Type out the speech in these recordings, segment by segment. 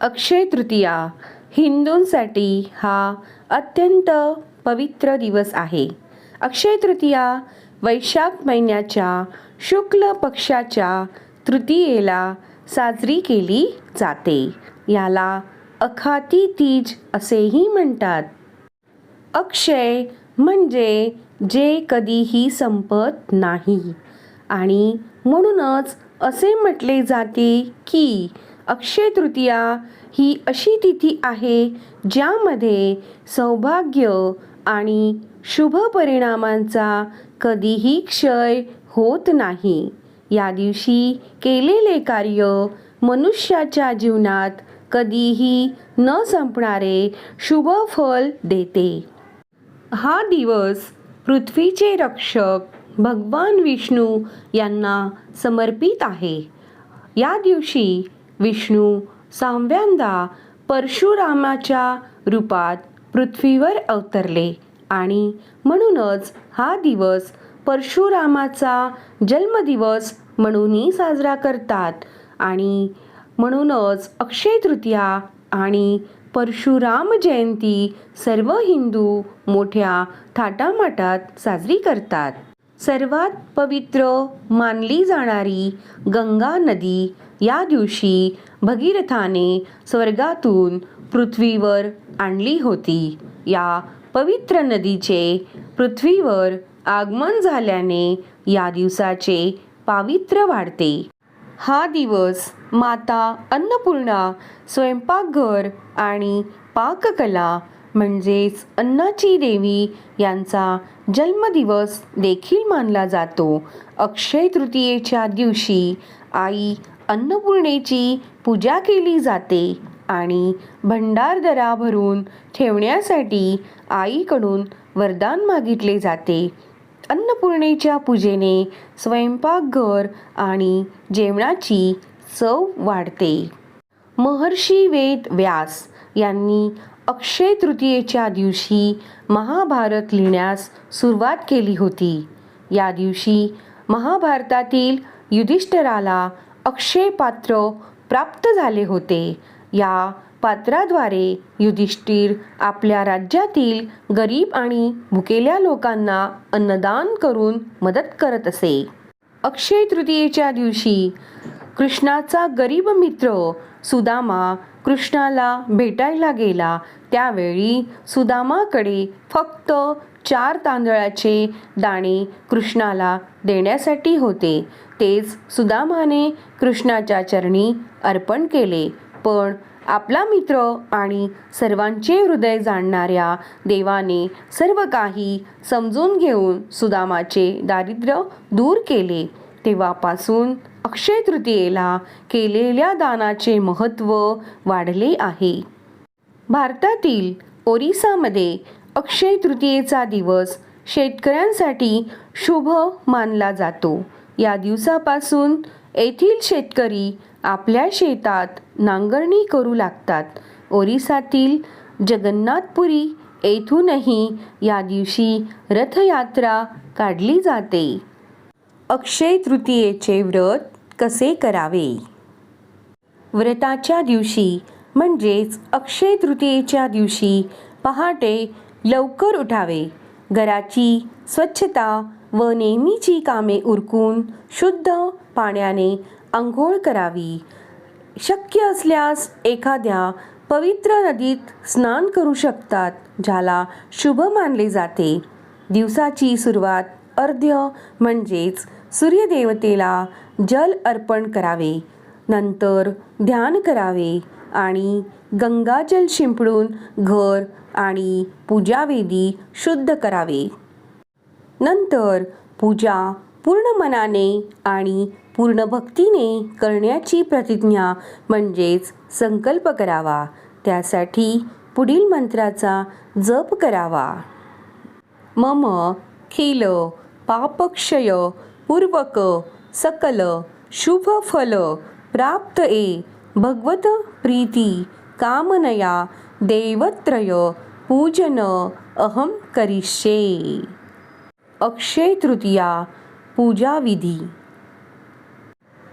अक्षय तृतीया हिंदूंसाठी हा अत्यंत पवित्र दिवस आहे. अक्षय तृतीया वैशाख महिन्याच्या शुक्ल पक्षाच्या तृतीयेला साजरी केली जाते. याला अखाती तीज असेही म्हणतात. अक्षय म्हणजे जे कधीही संपत नाही. आणि म्हणूनच असे म्हटले जाते की अक्षय तृतीया ही अशी तिथी आहे ज्यामध्ये सौभाग्य आणि शुभ परिणामांचा कधीही क्षय होत नाही. या दिवशी केलेले कार्य मनुष्याच्या जीवनात कधीही न संपणारे शुभ फल देते. हा दिवस पृथ्वीचे रक्षक भगवान विष्णू यांना समर्पित आहे. या दिवशी विष्णू सहाव्यांदा परशुरामाच्या रूपात पृथ्वीवर अवतरले आणि म्हणूनच हा दिवस परशुरामाचा जन्मदिवस म्हणूनही साजरा करतात. आणि म्हणूनच अक्षय तृतीया आणि परशुराम जयंती सर्व हिंदू मोठ्या थाटामाटात साजरी करतात. सर्वात पवित्र मानली जाणारी गंगा नदी या दिवशी भगीरथाने स्वर्गातून पृथ्वीवर आणली होती. या पवित्र नदीचे पृथ्वीवर आगमन झाल्याने या दिवसाचे पावित्र्य वाढते. हा दिवस माता अन्नपूर्णा स्वयंपाकघर आणि पाककला म्हणजेच अन्नाची देवी यांचा जन्मदिवस देखील मानला जातो. अक्षय तृतीयेच्या दिवशी आई अन्नपूर्णेची पूजा केली जाते आणि भंडारदरा भरून ठेवण्यासाठी आईकडून वरदान मागितले जाते. अन्नपूर्णेच्या पूजेने स्वयंपाकघर आणि जेवणाची चव वाढते. महर्षी वेद व्यास यांनी अक्षय तृतीयेच्या दिवशी महाभारत लिहिण्यास सुरुवात केली होती. या दिवशी महाभारतातील युधिष्ठराला अक्षय पात्र प्राप्त झाले होते. या पात्राद्वारे युधिष्ठिर आपल्या राज्यातील गरीब आणि भुकेल्या लोकांना अन्नदान करून मदत करत असे. अक्षय तृतीयेच्या दिवशी कृष्णाचा गरीब मित्र सुदामा कृष्णाला भेटायला गेला. त्यावेळी सुदामाकडे फक्त चार तांदळाचे दाणे कृष्णाला देण्यासाठी होते. तेच सुदामाने कृष्णाच्या चरणी अर्पण केले. पण आपला मित्र आणि सर्वांचे हृदय जाणणाऱ्या देवाने सर्व काही समजून घेऊन सुदामाचे दारिद्र्य दूर केले. तेव्हापासून अक्षय तृतीयेला केलेल्या दानाचे महत्त्व वाढले आहे. भारतातील ओरिसामध्ये अक्षय तृतीयेचा दिवस शेतकऱ्यांसाठी शुभ मानला जातो. या दिवसापासून येथील शेतकरी आपल्या शेतात नांगरणी करू लागतात. ओरिसातील जगन्नाथपुरी येथूनही या दिवशी रथयात्रा काढली जाते. अक्षय तृतीयेचे व्रत कसे करावे? व्रताच्या दिवशी म्हणजेच अक्षय तृतीयेच्या दिवशी पहाटे लवकर उठावे. घराची स्वच्छता व नेहमीची कामे उरकून शुद्ध पाण्याने आंघोळ करावी. शक्य असल्यास एखाद्या पवित्र नदीत स्नान करू शकतात ज्याला शुभ मानले जाते. दिवसाची सुरुवात अर्ध्य म्हणजेच सूर्यदेवतेला जल अर्पण करावे. नंतर ध्यान करावे आणि गंगाजल शिंपडून घर आणि पूजावेदी शुद्ध करावे. नंतर पूजा पूर्ण मनाने आणि पूर्ण भक्तीने करण्याची प्रतिज्ञा म्हणजेच संकल्प करावा. त्यासाठी पुढील मंत्राचा जप करावा. मम खिल पापक्षय पूर्वक सकल शुभ फल प्राप्त ए भगवत प्रीती कामनया देवत्रय पूजन अहम करिष्ये। अक्षय तृतीया पूजाविधी।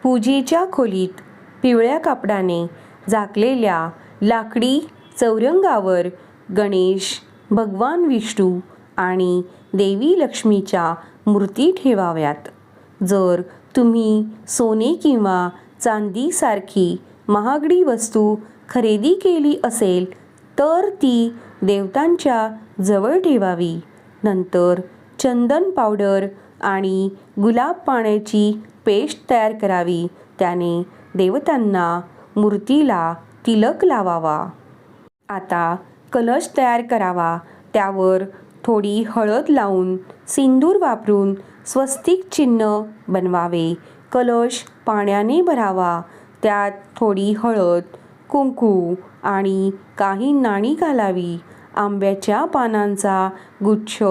पूजेच्या खोलीत पिवळ्या कापडाने झाकलेल्या लाकडी चौरंगावर गणेश भगवान विष्णू आणि देवी लक्ष्मीच्या मूर्ती ठेवाव्यात. जर तुम्ही सोने किंवा चांदीसारखी महागडी वस्तू खरेदी केली असेल तर ती देवतांच्या जवळ ठेवावी. नंतर चंदन पावडर आणि गुलाब पाण्याची पेस्ट तयार करावी. त्याने देवतांना मूर्तीला तिलक लावावा. आता कलश तयार करावा. त्यावर थोडी हळद लावून सिंदूर वापरून स्वस्तिक चिन्ह बनवावे. कलश पाण्याने भरावा. त्यात थोडी हळद कुंकू आणि काही नाणी घालावी. आंब्याच्या पानांचा गुच्छ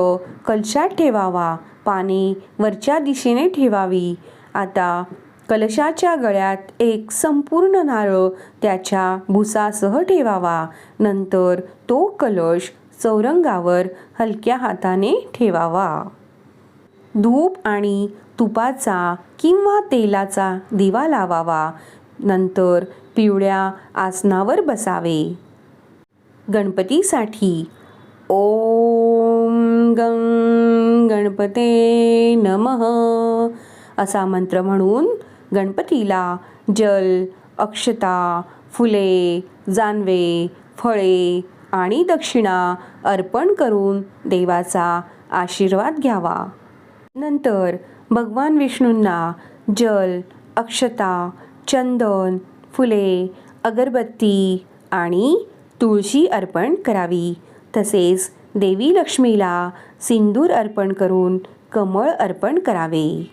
कलशात ठेवावा. पाने वरच्या दिशेने ठेवावी. आता कलशाच्या गळ्यात एक संपूर्ण नारळ त्याच्या भुसासह ठेवावा. नंतर तो कलश चौरंगावर हलक्या हाताने ठेवावा. धूप आणि तुपाचा किंवा तेलाचा दिवा लावावा. नंतर पिवळ्या आसनावर बसावे. गणपतीसाठी ओम गं गणपते नमः असा मंत्र म्हणून गणपतीला जल अक्षता फुले जानवे फळे आणि दक्षिणा अर्पण करून देवाचा आशीर्वाद घ्यावा. नंतर भगवान विष्णूंना जल अक्षता चंदन फुले अगरबत्ती आणि तुळशी अर्पण करावी. तसेच देवी लक्ष्मीला सिंदूर अर्पण करून कमळ अर्पण करावे.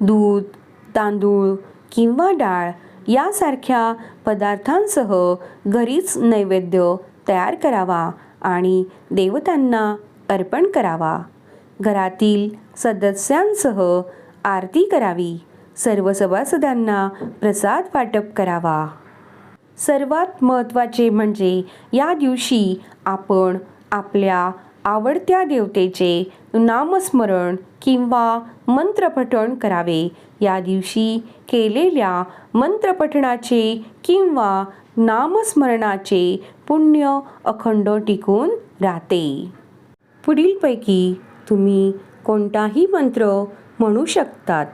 दूध तांदूळ किंवा डाळ यासारख्या पदार्थांसह घरीच नैवेद्य तयार करावा आणि देवतांना अर्पण करावा. घरातील सदस्यांसह आरती करावी. सर्व सभासदांना प्रसाद वाटप करावा. सर्वात महत्त्वाचे म्हणजे या दिवशी आपण आपल्या आवडत्या देवतेचे नामस्मरण किंवा मंत्रपठण करावे. या दिवशी केलेल्या मंत्रपठणाचे किंवा नामस्मरणाचे पुण्य अखंड टिकून राहते. पुढीलपैकी तुम्ही कोणताही मंत्र म्हणू शकतात.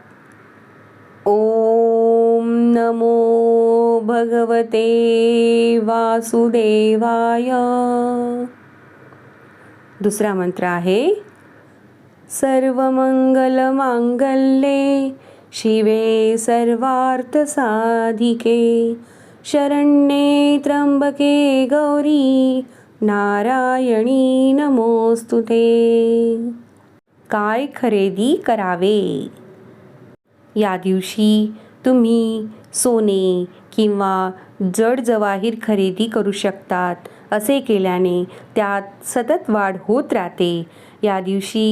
ओम नमो भगवते वासुदेवाय. दुसरा मंत्र आहे सर्वमंगलमांगल्ये शिवे सर्वार्थसाधिके शरण्ये त्र्यंबके गौरी नारायणी नमोस्तुते. काय खरेदी करावे? या दिवशी तुम्ही सोने किंवा जड जवाहीर खरेदी करू शकतात असे केल्याने त्यात सतत वाढ होत राहते. या दिवशी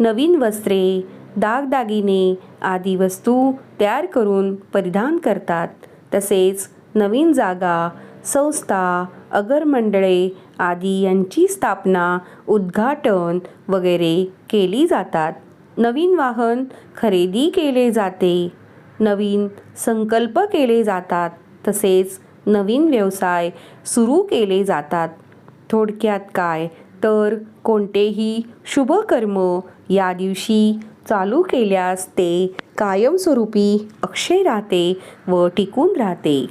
नवीन वस्त्रे दागदागिने आदी वस्तू तयार करून परिधान करतात. तसेच नवीन जागा संस्था अगरमंडळे आदी यांची स्थापना उद्घाटन वगैरे केली जातात. नवीन वाहन खरेदी केले जाते. नवीन संकल्प केले जातात. तसेच नवीन व्यवसाय सुरू केले जातात. थोडक्यात काय? तर कोणतेही शुभकर्म या दिवशी चालू केल्यास ते कायमस्वरूपी अक्षय राहते व टिकून राहते.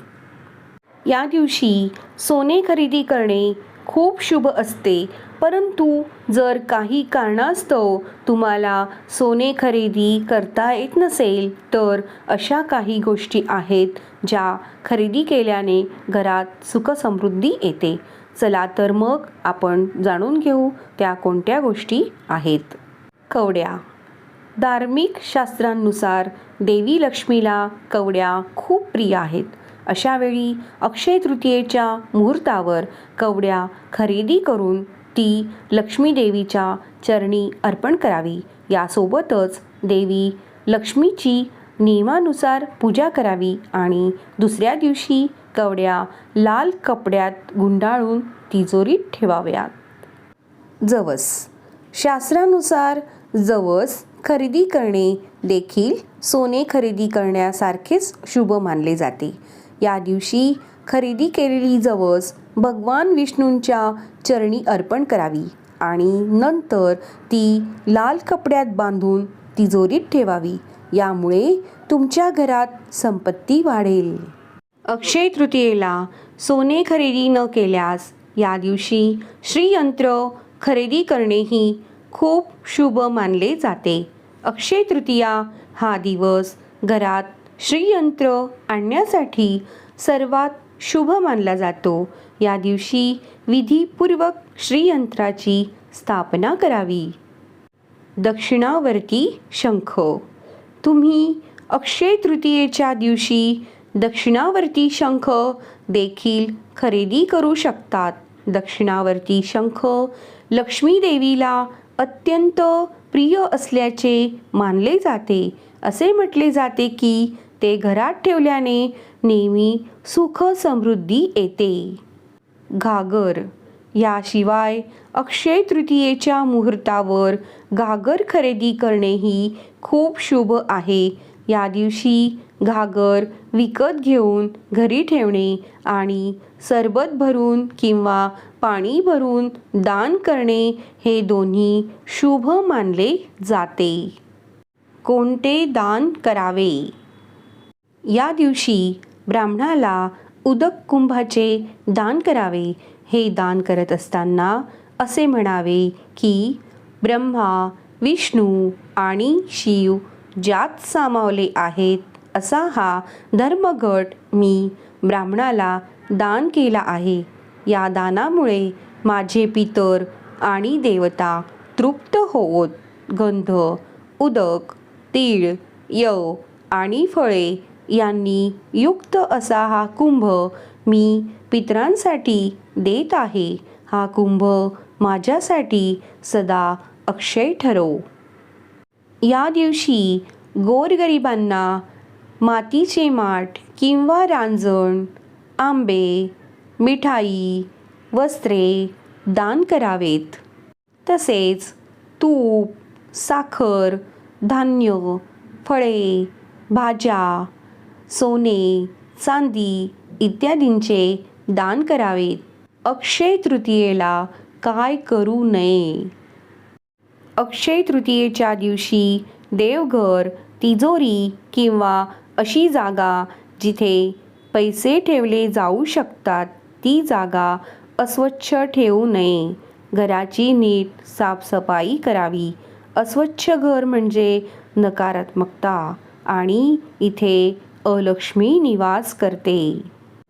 या दिवशी सोने खरेदी करणे खूप शुभ असते परंतु जर काही कारणास्तव तुम्हाला सोने खरेदी करता येत नसेल तर अशा काही गोष्टी आहेत ज्या खरेदी केल्याने घरात सुखसमृद्धी येते. चला तर मग आपण जाणून घेऊ त्या कोणत्या गोष्टी आहेत. कवड्या. धार्मिक शास्त्रांनुसार देवी लक्ष्मीला कवड्या खूप प्रिय आहेत. अशावेळी अक्षय तृतीयेच्या मुहूर्तावर कवड्या खरेदी करून ती लक्ष्मी देवीच्या चरणी अर्पण करावी. यासोबतच देवी लक्ष्मीची नियमानुसार पूजा करावी आणि दुसऱ्या दिवशी कवड्या लाल कपड्यात गुंडाळून तिजोरीत ठेवाव्यात. जवस. शास्त्रानुसार जवस खरेदी करणे देखील सोने खरेदी करण्यासारखेच शुभ मानले जाते. या दिवशी खरेदी केलेली जवस भगवान विष्णूंच्या चरणी अर्पण करावी आणि नंतर ती लाल कपड्यात बांधून तिजोरीत ठेवावी. यामुळे तुमच्या घरात संपत्ती वाढेल. अक्षय तृतीयेला सोने खरेदी न केल्यास या दिवशी श्रीयंत्र खरेदी करणेही खूप शुभ मानले जाते. अक्षय तृतीया हा दिवस घरात श्रीयंत्र आणण्यासाठी सर्वात शुभ मानला जातो. या दिवशी विधीपूर्वक श्रीयंत्राची स्थापना करावी. दक्षिणावर्ती शंख. तुम्ही अक्षय तृतीयेच्या दिवशी दक्षिणावर्ती शंख देखील खरेदी करू शकतात. दक्षिणावर्ती शंख लक्ष्मीदेवीला अत्यंत प्रिय असल्याचे मानले जाते. असे म्हटले जाते की ते घरात ठेवल्याने नेहमी सुख समृद्धी येते. घागर. याशिवाय अक्षय तृतीयेच्या मुहूर्तावर घागर खरेदी करणेही खूप शुभ आहे. या दिवशी घागर विकत घेऊन घरी ठेवणे आणि सरबत भरून किंवा पाणी भरून दान करणे हे दोन्ही शुभ मानले जाते. कोणते दान करावे? या दिवशी ब्राह्मणाला उदक कुंभाचे दान करावे. हे दान करत असताना असे म्हणावे की ब्रह्मा विष्णू आणि शिव ज्यात सामावले आहेत असा हा धर्मगट मी ब्राह्मणाला दान केला आहे. या दानामुळे माझे पितर आणि देवता तृप्त होत गंध उदक तीळ यव आणि फळे यांनी युक्त असा हा कुंभ मी पितरांसाठी देत आहे. हा कुंभ माझ्यासाठी सदा अक्षय ठरो. या दिवशी गोरगरिबांना मातीचे माठ किंवा रांजण आंबे मिठाई वस्त्रे दान करावेत. तसेच तूप साखर धान्य फळे भाज्या सोने चांदी इत्यादींचे दान करावेत. अक्षय तृतीयेला काय करू नये? अक्षय तृतीयेच्या दिवशी देवघर तिजोरी किंवा अशी जागा जिथे पैसे ठेवले जाऊ शकतात ती जागा अस्वच्छ ठेवू नये. घराची नीट साफसफाई करावी. अस्वच्छ घर म्हणजे नकारात्मकता आणि इथे अलक्ष्मी निवास करते.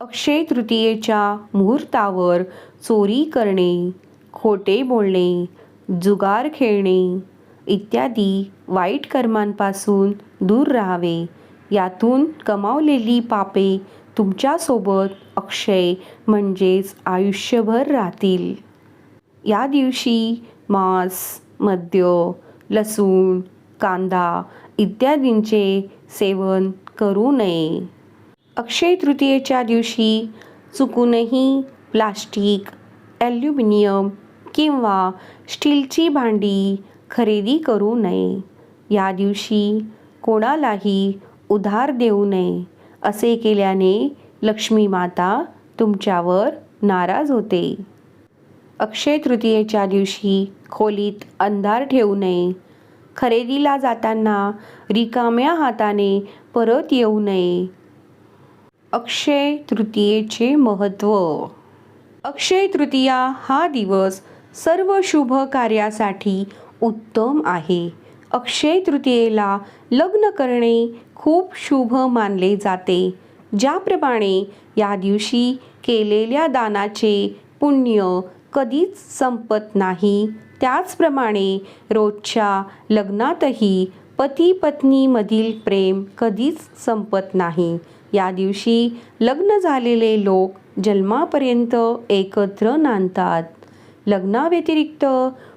अक्षय तृतीयेच्या मुहूर्तावर चोरी करणे खोटे बोलणे जुगार खेळणे इत्यादी वाईट कर्मांपासून दूर राहावे. यातून कमावलेली पापे तुमच्यासोबत अक्षय म्हणजेच आयुष्यभर राहतील. या दिवशी मांस मद्य लसूण कांदा इत्यादींचे सेवन करू नये. अक्षय तृतीयेच्या दिवशी चुकूनही प्लास्टिक ॲल्युमिनियम किंवा स्टीलची भांडी खरेदी करू नये. या दिवशी कोणालाही उधार देऊ नये असे केल्याने लक्ष्मी माता तुमच्यावर नाराज होते. अक्षय तृतीयेच्या दिवशी खोलीत अंधार ठेवू नये. खरेदीला जाताना रिकाम्या हाताने परत येऊ नये. अक्षय तृतीयेचे महत्त्व अक्षय तृतीया हा दिवस सर्व शुभ कार्यासाठी उत्तम आहे. अक्षय तृतीयेला लग्न करणे खूप शुभ मानले जाते. ज्याप्रमाणे या दिवशी केलेल्या दानाचे पुण्य कधीच संपत नाही. त्याचप्रमाणे रोजच्या लग्नातही पती पत्नीमधील प्रेम कधीच संपत नाही. या दिवशी लग्न झालेले लोक जन्मापर्यंत एकत्र नांदतात. लग्नाव्यतिरिक्त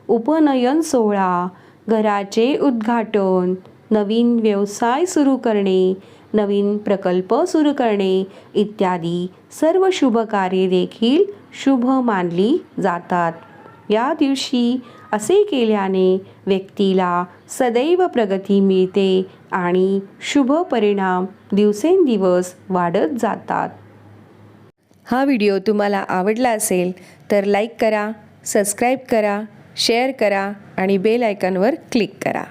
उपनयन सोहळा घराचे उद्घाटन नवीन व्यवसाय सुरू करणे नवीन प्रकल्प सुरू करणे इत्यादी सर्व शुभ कार्ये देखील शुभ मानली जातात. या दिवशी असे केल्याने व्यक्तीला सदैव प्रगती मिळते आणि शुभ परिणाम दिवसेंदिवस वाढत जातात. हा व्हिडिओ तुम्हाला आवडला असेल तर लाईक करा सबस्क्राईब करा शेअर करा आणि बेल आयकॉनवर क्लिक करा.